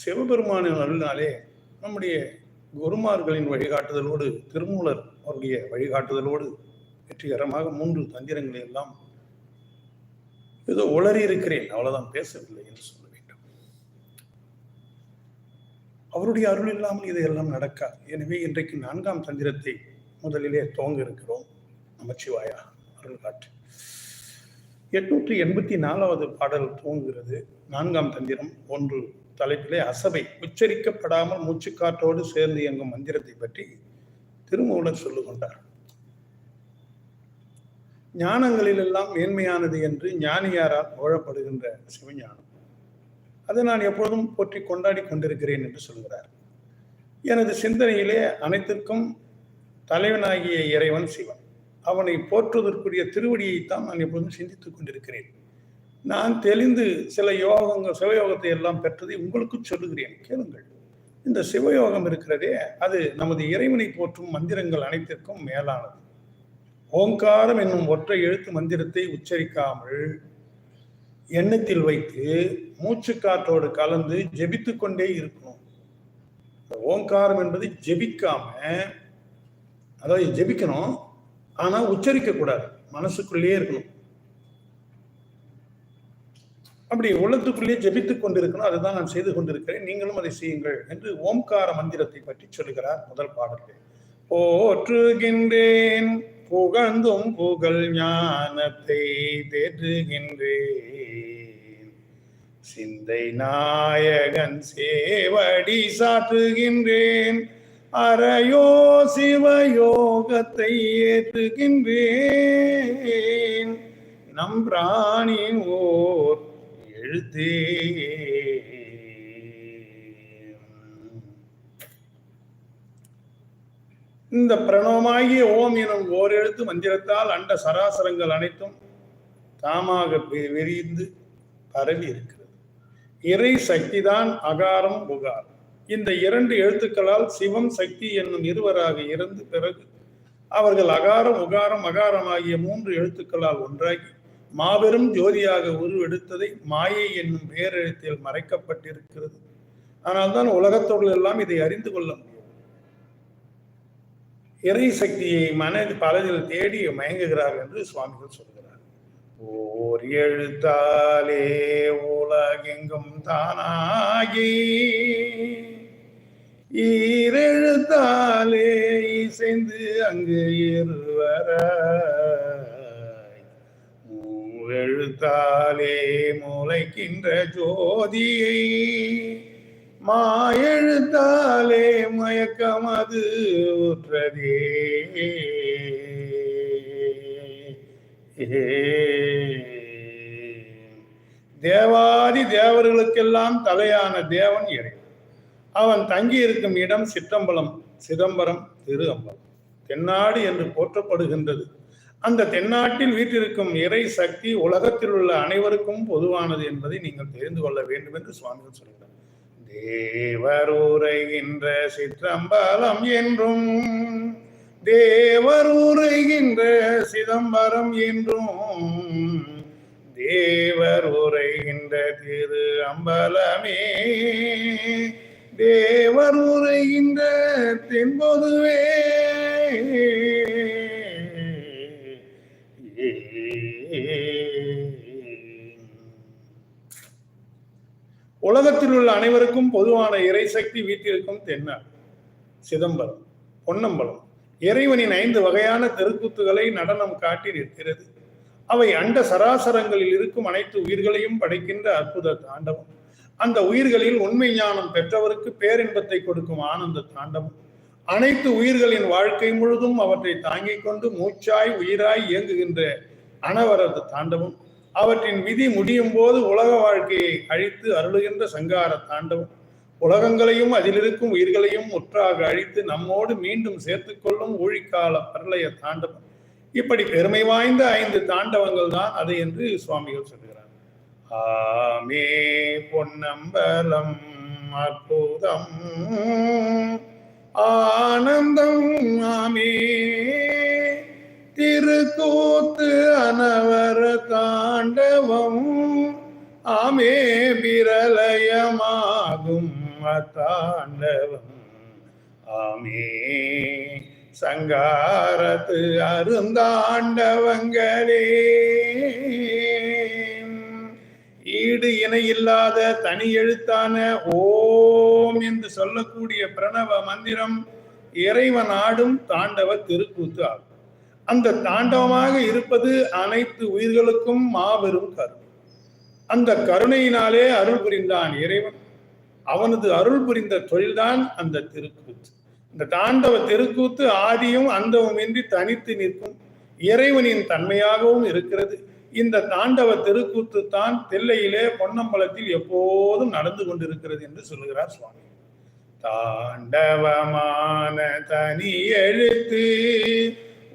சிவபெருமானின் அருளினாலே நம்முடைய குருமார்களின் வழிகாட்டுதலோடு திருமூலர் அவருடைய வழிகாட்டுதலோடு வெற்றிகரமாக மூன்று தந்திரங்களை எல்லாம் ஏதோ உளறி இருக்கிறேன் அவ்வளவுதான் பேசவில்லை என்று சொல்ல வேண்டும். அவருடைய அருள் இல்லாமல் இதையெல்லாம் நடக்காது. எனவே இன்றைக்கு நான்காம் தந்திரத்தை முதலிலே துவங்க இருக்கிறோம். நமச்சிவாயா அருள் காட்டு எட்நூற்றி எண்பத்தி நாலாவது பாடல் துவங்குகிறது. நான்காம் தந்திரம் ஒன்று. தலைப்பிலே அசபை உச்சரிக்கப்படாமல் மூச்சுக்காற்றோடு சேர்ந்து இயங்கும் மந்திரத்தை பற்றி திருமூலர் சொல்லுகின்றார் ஞானங்களிலெல்லாம் மேன்மையானது என்று ஞானியாரால் புகழப்படுகின்ற சிவஞானம். அதை நான் எப்பொழுதும் போற்றி கொண்டாடி கொண்டிருக்கிறேன் என்று சொல்கிறார். எனது சிந்தனையிலே அனைத்திற்கும் தலைவனாகிய இறைவன் சிவன். அவனை போற்றுவதற்குரிய திருவடியைத்தான் நான் எப்பொழுதும் சிந்தித்துக் கொண்டிருக்கிறேன். நான் தெளிந்து சில யோகங்கள் சிவயோகத்தை எல்லாம் பெற்றதை உங்களுக்கு சொல்லுகிறேன். கேளுங்கள். இந்த சிவயோகம் இருக்கிறதே அது நமது இறைவனை போற்றும் மந்திரங்கள் அனைத்திற்கும் மேலானது. ஓங்காரம் என்னும் ஒற்றை எழுத்து மந்திரத்தை உச்சரிக்காமல் எண்ணத்தில் வைத்து மூச்சு காற்றோடு கலந்து ஜெபித்து கொண்டே இருக்கணும். ஓங்காரம் என்பது ஜெபிக்காம அதாவது ஜெபிக்கணும் ஆனால் உச்சரிக்க கூடாது. மனசுக்குள்ளேயே இருக்கணும். அப்படி உள்ளத்துக்குள்ளேயே ஜெபித்துக் கொண்டிருக்கணும் அதுதான் நான் செய்து கொண்டிருக்கிறேன். நீங்களும் அதை செய்யுங்கள் என்று ஓம்கார மந்திரத்தை பற்றி சொல்லுகிறார் முதல் பாடலில் போற்றுகின்றேன் புகழ்ந்தும் புகழ் ஞானத்தை தேற்றுகின்றேன். சிந்தை நாயகன் சேவடி சாற்றுகின்றேன். அறையோ சிவயோகத்தை ஏற்றுகின்றேன். நம் பிராணின் ஓர் எழுதே இந்த பிரணவமாகிய ஓம் எனும் ஓர் எழுத்து மந்திரத்தால் அண்ட சராசரங்கள் அனைத்தும் தாமாக விரிந்து பரவி இருக்கிறது. இறை சக்திதான் அகாரம் புகார். இந்த இரண்டு எழுத்துக்களால் சிவம் சக்தி என்னும் இருவராக இருந்து பிறகு அவர்கள் அகாரம் உகாரம் அகாரம் ஆகிய மூன்று எழுத்துக்களால் ஒன்றாகி மாபெரும் ஜோதியாக உருவெடுத்ததை மாயை என்னும் பேரெழுத்தில் மறைக்கப்பட்டிருக்கிறது. ஆனால் தான் உலகத்தோடு எல்லாம் இதை அறிந்து கொள்ள முடியும். இறை சக்தியை மனது பலதில் தேடி மயங்குகிறார் என்று சுவாமிகள் சொல்கிறார். ஓர் எழுத்தாலே உலகெங்கும் தானாகி ஈரெழுத்தாலே இசைந்து அங்கு இருவர எழுத்தாலே முளைக்கின்ற ஜோதியை மாயெழுத்தாலே மயக்கம் அது உற்றதே தேவாதி தேவர்களுக்கெல்லாம் தலையான தேவன் இறை அவன் தங்கி இருக்கும் இடம் சிற்றம்பலம் சிதம்பரம் திரு அம்பலம் தென்னாடு என்று போற்றப்படுகின்றது. அந்த தென்னாட்டில் வீற்றிருக்கும் இறை சக்தி உலகத்தில் உள்ள அனைவருக்கும் பொதுவானது என்பதை நீங்கள் தெரிந்து கொள்ள வேண்டும் என்று சுவாமிகள் சொல்கிறார். தேவர் உரைகின்ற சிற்றம்பலம் என்றும் தேவர் உரைகின்ற சிதம்பரம் என்றும் தேவர் உரைகின்ற திரு அம்பலமே தேவர் உரைகின்ற தென்பொதுவே உலகத்தில் உள்ள அனைவருக்கும் பொதுவான இறைசக்தி வீட்டிற்கும் தென்னார் சிதம்பரம் பொன்னம்பலம். இறைவனின் ஐந்து வகையான தெருக்கூத்துகளை நடனம் காட்டி நிற்கிறது. அவை அண்ட சராசரங்களில் இருக்கும் அனைத்து உயிர்களையும் படைக்கின்ற அற்புத தாண்டவம். அந்த உயிர்களில் உண்மை ஞானம் பெற்றவருக்கு பேரின்பத்தை கொடுக்கும் ஆனந்த தாண்டவம். அனைத்து உயிர்களின் வாழ்க்கை முழுதும் அவற்றை தாங்கிக் கொண்டு மூச்சாய் உயிராய் இயங்குகின்ற அனவரது தாண்டவம். அவற்றின் விதி முடியும் போது உலக வாழ்க்கையை அழித்து அருளுகின்ற சங்கார தாண்டவம். உலகங்களையும் அதிலிருக்கும் உயிர்களையும் முற்றாக அழித்து நம்மோடு மீண்டும் சேர்த்துக்கொள்ளும் ஊழிக்கால பரலய தாண்டவம். இப்படி பெருமை வாய்ந்த ஐந்து தாண்டவங்கள் தான் அது என்று சுவாமிகள் சொல்கிறார். ஆமே பொன்னம்பலம் அற்புதம் ஆனந்தம் ஆமே சங்காரத்து அருந்தாண்டவங்களே. ஈடு இணை இல்லாத தனி எழுத்தான ஓம் என்று சொல்லக்கூடிய பிரணவ மந்திரம் இறைவன் ஆடும் தாண்டவ திருக்கூத்து ஆகும். அந்த தாண்டவமாக இருப்பது அனைத்து உயிர்களுக்கும் மாபெரும் கருணை. அந்த கருணையினாலே அருள் புரிந்தான் இறைவன். அவனது அருள் புரிந்த தொழில்தான் அந்த திருக்கூத்து. இந்த தாண்டவ தெருக்கூத்து ஆதியும் அந்தவும் இன்றி தனித்து நிற்கும். இறைவனின் தன்மையாகவும் இருக்கிறது. இந்த தாண்டவ தெருக்கூத்து தான் தில்லையிலே பொன்னம்பலத்தில் எப்போதும் நடந்து கொண்டிருக்கிறது என்று சொல்லுகிறார் சுவாமி. தாண்டவமான தனி எழுத்து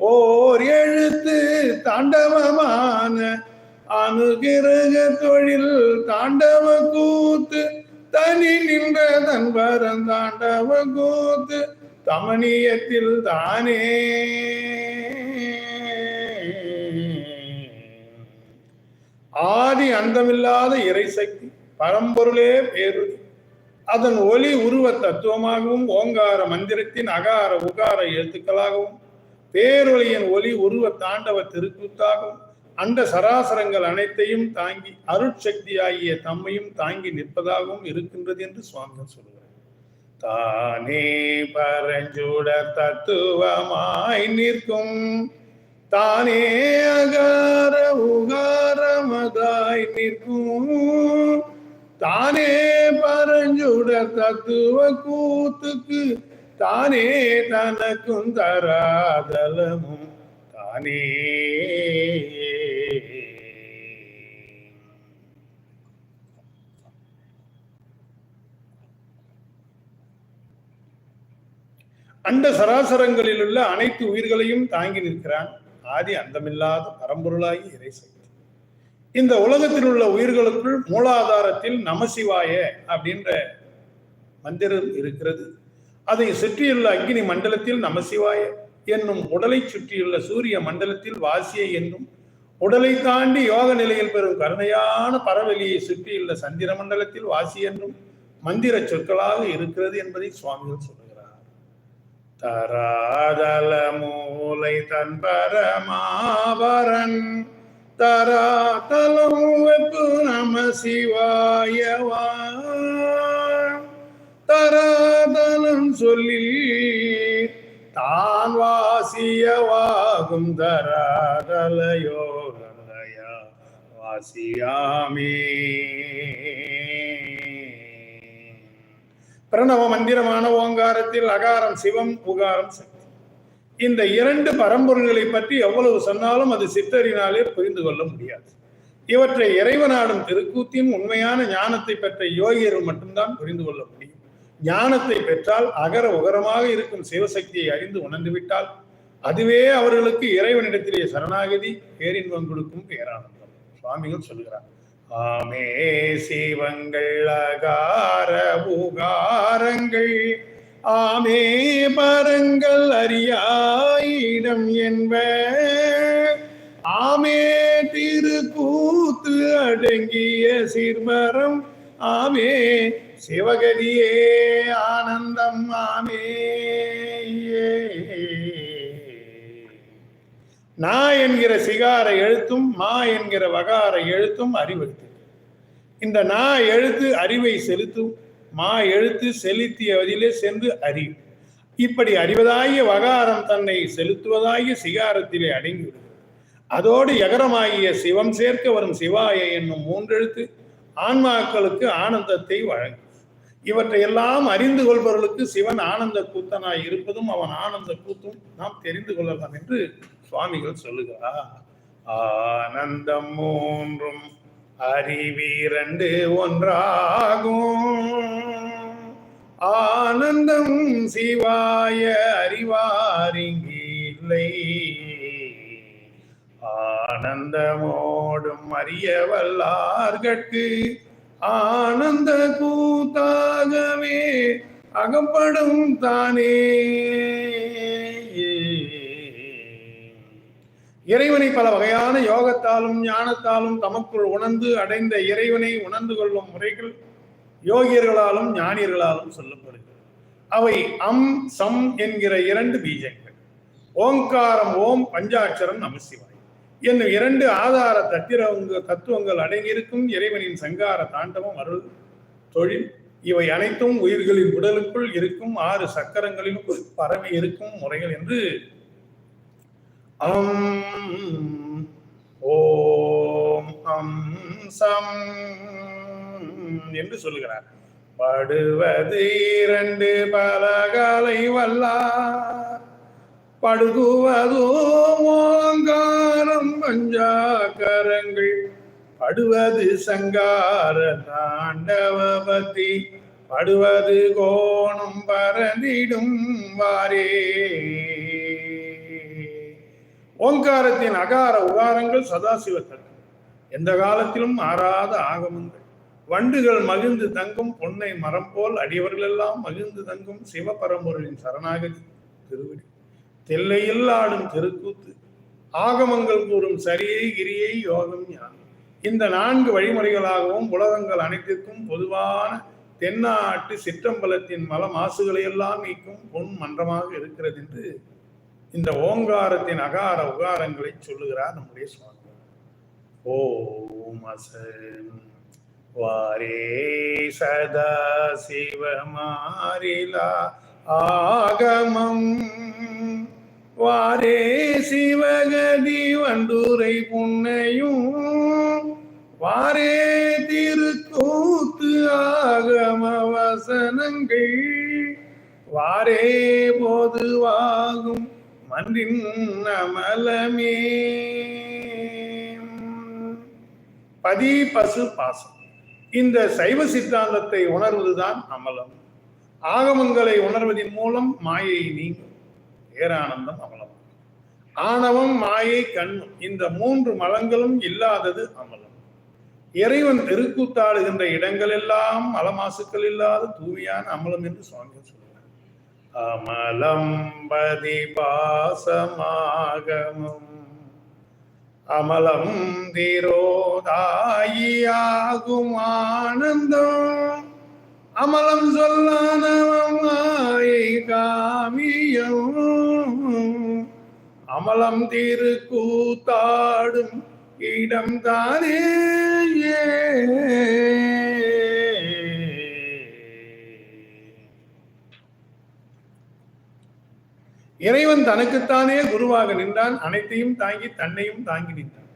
ஓர் எழுத்து தாண்டவமான அணுகிரக தொழில் தாண்டவ கூத்து தனி நின்ற தன்பரம் தாண்டவ கூத்து தமனியத்தில் தானே. ஆதி அந்தமில்லாத இறைசக்தி பரம்பொருளே பேரு அதன் ஒளி உருவ தத்துவமாகவும் ஓங்கார மந்திரத்தின் அகார உகார எழுத்துக்களாகவும் பேரொளியின் ஒளி உருவ தாண்டவ திருக்கூத்தாகவும் அண்ட சராசரங்கள் அனைத்தையும் தாங்கி அருட்சக்தியாகிய தம்மையும் தாங்கி நிற்பதாகவும் இருக்கின்றது என்று சுவாமிகள் சொல்கிறார் தானே பரஞ்சுட தத்துவமாய் நிற்கும். தானே அகார உகாரமதாய் நிற்கும். தானே பரஞ்சுட தத்துவ கூத்துக்கு தானே தனக்கும் தராதலமும். தானே அண்ட சராசரங்களில் உள்ள அனைத்து உயிர்களையும் தாங்கி நிற்கிறான். ஆதி அந்தமில்லாத பரம்பொருளாகி இறை சக்தி இந்த உலகத்தில் உள்ள உயிர்களுக்குள் மூலாதாரத்தில் நமசிவாய அப்படின்ற மந்திரம் இருக்கிறது. அதை சுற்றியுள்ள அக்னி மண்டலத்தில் நமசிவாய என்னும் உடலை சுற்றியுள்ள சூரிய மண்டலத்தில் வாசிய என்னும் உடலை தாண்டி யோக நிலையில் பெறும் கருணையான பரவெளியை சுற்றியுள்ள சந்திர மண்டலத்தில் வாசி என்னும் மந்திர சொற்களாக இருக்கிறது என்பதை சுவாமிகள் சொல்லுகிறார் தராதல மூலை தன் பரமாவரன் தராதலம் வெப்பு நம சிவாயவா. தராதலம் சொல்லி தான் வாசியவாகும் தராதல யோகலயா வாசியாமே. பிரணவ மந்திரமான ஓங்காரத்தில் அகாரம் சிவம் உகாரம் சக்தி. இந்த இரண்டு பரம்பொருள்களை பற்றி எவ்வளவு சொன்னாலும் அது சித்தரினாலே புரிந்து கொள்ள முடியாது. இவற்றை இறைவனாடும் திருக்கூத்தின் உண்மையான ஞானத்தை பெற்ற யோகியர்கள் மட்டும்தான் புரிந்து கொள்ள முடியும். ஞானத்தை பெற்றால் அகர உகரமாக இருக்கும் சிவசக்தியை அறிந்து உணர்ந்துவிட்டால் அதுவே அவர்களுக்கு இறைவனிடத்திலே சரணாகதி பேரின்பம் கொடுக்கும் பேரானந்தம். சுவாமிகள் சொல்கிறார். ஆமே சிவங்கள் அகார உகாரங்கள். ஆமே மரங்கள் அறியாயிடம் என்ப. ஆமே திருக்கூத்து அடங்கிய சிறுமரம். ஆமே சிவகதியே ஆனந்தம். ஆமே நா என்கிற சிகார எழுத்தும் மா என்கிற வகார எழுத்தும் அறிவெழுத்து இந்த நா எழுத்து அறிவை செலுத்தும் மா எழுத்து செலுத்தியவதிலே சென்று அறிவு இப்படி அறிவதாகிய வகாரம் தன்னை செலுத்துவதாகிய சிகாரத்திலே அடங்கிவிடும். அதோடு எகரமாகிய சிவம் சேர்க்க வரும் சிவாய என்னும் மூன்றெழுத்து ஆன்மாக்களுக்கு ஆனந்தத்தை வழங்கும். இவற்றை எல்லாம் அறிந்து கொள்பவர்களுக்கு சிவன் ஆனந்த கூத்தனாய் இருப்பதும் அவன் ஆனந்த கூத்தும் நாம் தெரிந்து கொள்ளலாம் என்று சுவாமிகள் சொல்லுகிறார் ஆனந்தம் மூன்றும் அறிவீரண்டு ஒன்றாகும். ஆனந்தம் சிவாய அறிவாரிங்கில்லை ஆனந்தமோடும் அறிய வல்லார்கட்கு ஆனந்த கூத்தாகவே அகப்படும் தானே. இறைவனை பல வகையான யோகத்தாலும் ஞானத்தாலும் தமக்குள் உணர்ந்து அடைந்த இறைவனை உணர்ந்து கொள்ளும் முறைகள் யோகியர்களாலும் ஞானியர்களாலும் சொல்லப்படுகிறது. அவை அம் சம் என்கிற இரண்டு பீஜங்கள். ஓங்காரம் ஓம் பஞ்சாட்சரம் நமசிவாய். என்னும் இரண்டு ஆதார தத்திரங்க தத்துவங்கள் அடங்கியிருக்கும் இறைவனின் சங்கார தாண்டவம் அருள் தொழில். இவை அனைத்தும் உயிர்களின் உடலுக்குள் இருக்கும் ஆறு சக்கரங்களிலும் பரவி இருக்கும் முறைகள் என்று அம் ஓம் அம் சம் என்று சொல்லுகிறார். படுவது இரண்டு பலகாலை வல்லா படுகுவதோ ஓங்காரம் பஞ்சாக்கரங்கள். படுவது சங்கார தாண்டவபதி படுவது கோணம் பரந்திடும் வாரே. ஓங்காரத்தின் அகார உகாரங்கள் சதாசிவ எந்த காலத்திலும் மாறாத ஆகமங்கள். வண்டுகள் மகிழ்ந்து தங்கும் பொன்னை மரம் போல் அடியவர்களெல்லாம் மகிழ்ந்து தங்கும் சிவபரம்பொருளின் சரணாகதி திருவடி தெல்லையில் ஆடும் திருக்கூத்து. ஆகமங்கள் கூறும் சரியை கிரியை யோகம் ஞானம். இந்த நான்கு வழிமுறைகளாகவும் உலகங்கள் அனைத்திற்கும் பொதுவான தென்னாட்டு சிற்றம்பலத்தின் மல மாசுகளை எல்லாம் நீக்கும் பொன் மன்றமாக இருக்கிறது என்று இந்த ஓங்காரத்தின் அகார உகாரங்களை சொல்லுகிறார் நம்முடைய சுவாமி. ஓம் அசன் வாரே சதா சிவமாரிலா ஆகமம். வாரே சிவகதி வண்டூரை புன்னையும். வாரே திருக்கூத்து ஆகம வசனங்கள். வாரே பொதுவாகும் மன்றின் அமலமே பதி பசு பாசம். இந்த சைவ சித்தாந்தத்தை உணர்வதுதான் அமலம். ஆகமங்களை உணர்வதன் மூலம் மாயை நீங்கும். பேரானந்தம் அமலம். ஆணவம் மாயை கண்ணும் இந்த மூன்று மலங்களும் இல்லாதது அமலம். இறைவன் தெருக்கூத்தாடுகின்ற இடங்கள் எல்லாம் மலமாசுக்கள் இல்லாத தூய்மையான அமலம் என்று சுவாமிகள் சொல்லுவார் அமலம்பதி பாசமாகமும் அமலம் திரோதாயியாகும் ஆனந்தம். அமலம் சொல்லானவம் மாயை காமியம் அமலம் திருக்கூத்தாடும் இடம் தானே இறைவன் தனக்குத்தானே குருவாக நின்றான் அனைத்தையும் தாங்கி தன்னையும் தாங்கி நின்றான்.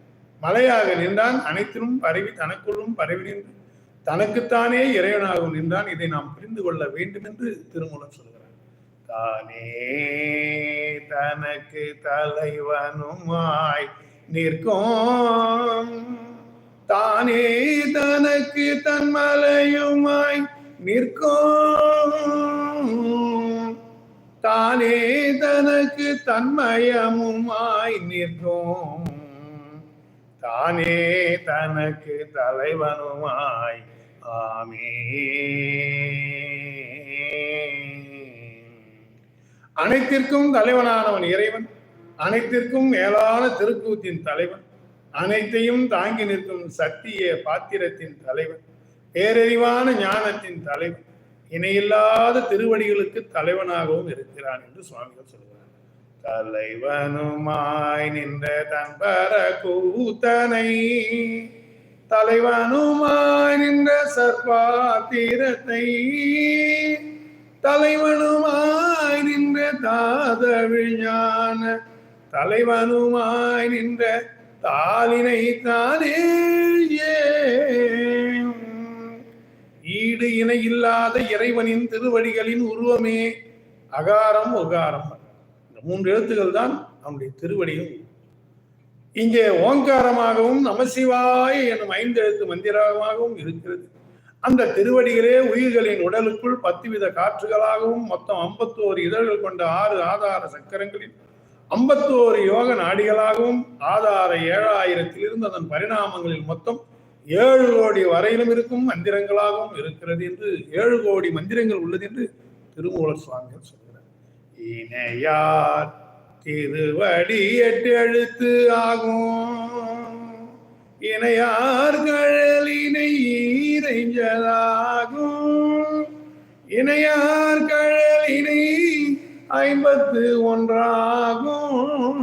மலையாக நின்றான் அனைத்திலும் பரவி தனக்குள்ளும் பரவி நின்று தனக்குத்தானே இறைவனாக நின்றான். இதை நாம் புரிந்து கொள்ள வேண்டும் என்று திருமூலம் சொல்கிறார். தானே தனக்கு தலைவனுமாய் நிற்கும். தானே தனக்கு தன்மலையுமாய் நிற்கும். தானே தனக்கு தன்மயமுமாய் நிற்கும் தானே தனக்கு தலைவனுமாய். ஆமே அனைத்திற்கும் தலைவனானவன் இறைவன். அனைத்திற்கும் மேலான திருக்கூத்தின் தலைவன். அனைத்தையும் தாங்கி நிற்கும் சத்திய பாத்திரத்தின் தலைவன். பேரறிவான ஞானத்தின் தலைவன். இணையில்லாத திருவடிகளுக்கு தலைவனாகவும் இருக்கிறான் என்று சுவாமிகள் சொல்கிறார். தலைவனுமாய் நின்ற தன்பர கூத்தனை தலைவனுமாய் நின்ற சர்வாத்திரத்தை தலைவனுமாய் நின்ற தாதவிழ் தலைவனுமாய் நின்ற தாளினை தானே ஈடு இணை இல்லாத இறைவனின் திருவடிகளின் உருவமே. அகாரம் உகாரம் இந்த மூன்று எழுத்துக்கள் தான் நம்முடைய திருவடியும். இங்கே ஓங்காரமாகவும் நமசிவாய எனும் ஐந்து எழுத்து மந்திரமாகவும் இருக்கிறது. அந்த திருவடிகளே உயிர்களின் உடலுக்குள் பத்து வித காற்றுகளாகவும் மொத்தம் ஐம்பத்தோரு இதழ்கள் கொண்ட ஆறு ஆதார சக்கரங்களில் ஐம்பத்தோரு யோக நாடிகளாகவும் ஆதார ஏழாயிரத்திலிருந்து அதன் பரிணாமங்களில் மொத்தம் ஏழு கோடி வரையிலும் இருக்கும் மந்திரங்களாகவும் இருக்கிறது என்று ஏழு கோடி மந்திரங்கள் உள்ளது என்று திருமூலர் சுவாமிகள் சொல்கிறார். இணையார் திருவடி எட்டு எழுத்து ஆகும். இணையார் கழலினை ஈரைஞ்சதாகும் இணையார் கழலினை ஐம்பத்து ஒன்றாகும்.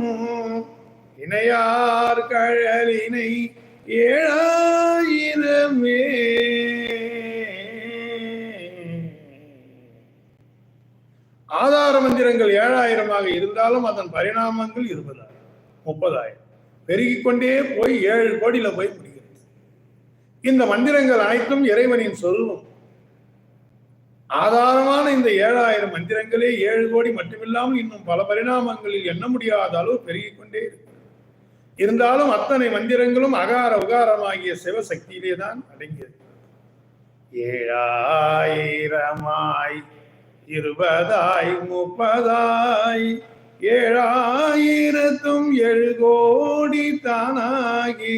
இணையார் கழலினை ஏழாயிரமே. ஆதார மந்திரங்கள் ஏழாயிரமாக இருந்தாலும் அதன் பரிணாமங்கள் இருபதாயிரம் முப்பதாயிரம். பெருகிக் கொண்டே போய் ஏழு கோடியில போய் முடிகிறது. இந்த மந்திரங்கள் அனைத்தும் இறைவனின் சொல்லும் ஆதாரமான இந்த ஏழாயிரம் மந்திரங்களே ஏழு கோடி மட்டுமில்லாமல் இன்னும் பல பரிணாமங்களில் எண்ண முடியாத அளவு பெருகிக் கொண்டே இருந்தாலும் அத்தனை மந்திரங்களும் அகார உகாரமாகிய சிவசக்தியிலே தான் அடங்கியது. ஏழாயிரமாய் இருபதாய் முப்பதாய் ஏழாயிரத்தும் ஏழு கோடி தானாகி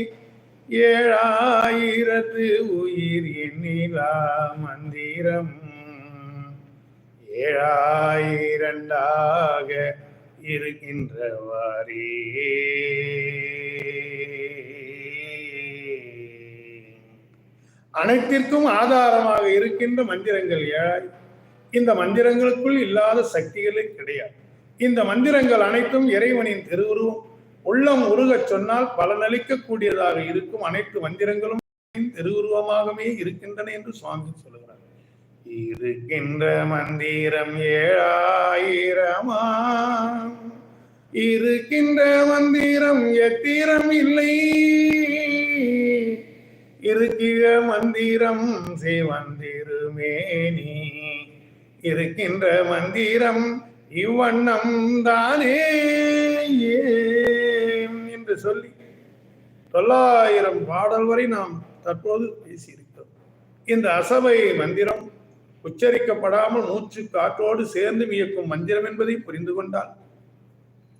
ஏழாயிரத்து உயிர் எண்ணிலா மந்திரம். ஏழாயிரண்டாக இருக்கின்றவாரே அனைத்திற்கும் ஆதாரமாக இருக்கின்ற மந்திரங்கள் ஏழாய் இந்த மந்திரங்களுக்குள் இல்லாத சக்திகளே கிடையாது. இந்த மந்திரங்கள் அனைத்தும் இறைவனின் திருவுருவம். உள்ளம் உருகச் சொன்னால் பலனளிக்கக்கூடியதாக இருக்கும். அனைத்து மந்திரங்களும் திருவுருவமாகவே இருக்கின்றன என்று சுவாமி சொல்கிறார் இருக்கின்ற மந்திரம் ஏழாயிரமா? இருக்கின்ற மந்திரம் எத்திரம் இல்லை? இருக்கிற மந்திரம் சிவந்திருமேனி இருக்கின்ற மந்திரம் இவ்வண்ணம் தானே? என்று சொல்லி தொள்ளாயிரம் பாடல் வரை நாம் தற்போது பேசியிருக்கிறோம். இந்த அசபை மந்திரம் உச்சரிக்கப்படாமல் மூச்சு காற்றோடு சேர்ந்து இயக்கும் மந்திரம் என்பதை புரிந்து கொண்டால்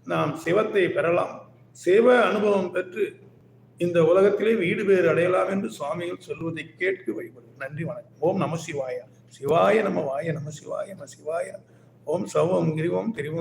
நாம் சிவத்தை பெறலாம். சிவ அனுபவம் பெற்று இந்த உலகத்திலே வீடு பேறு அடையலாம் என்று சுவாமிகள் சொல்வதை கேட்கு வழிபடும் நன்றி வணக்கம். ஓம் நம சிவாய. சிவாய நம வாய நம சிவாய நம சிவாய. ஓம் சவம் கிரிவம் திரிவம்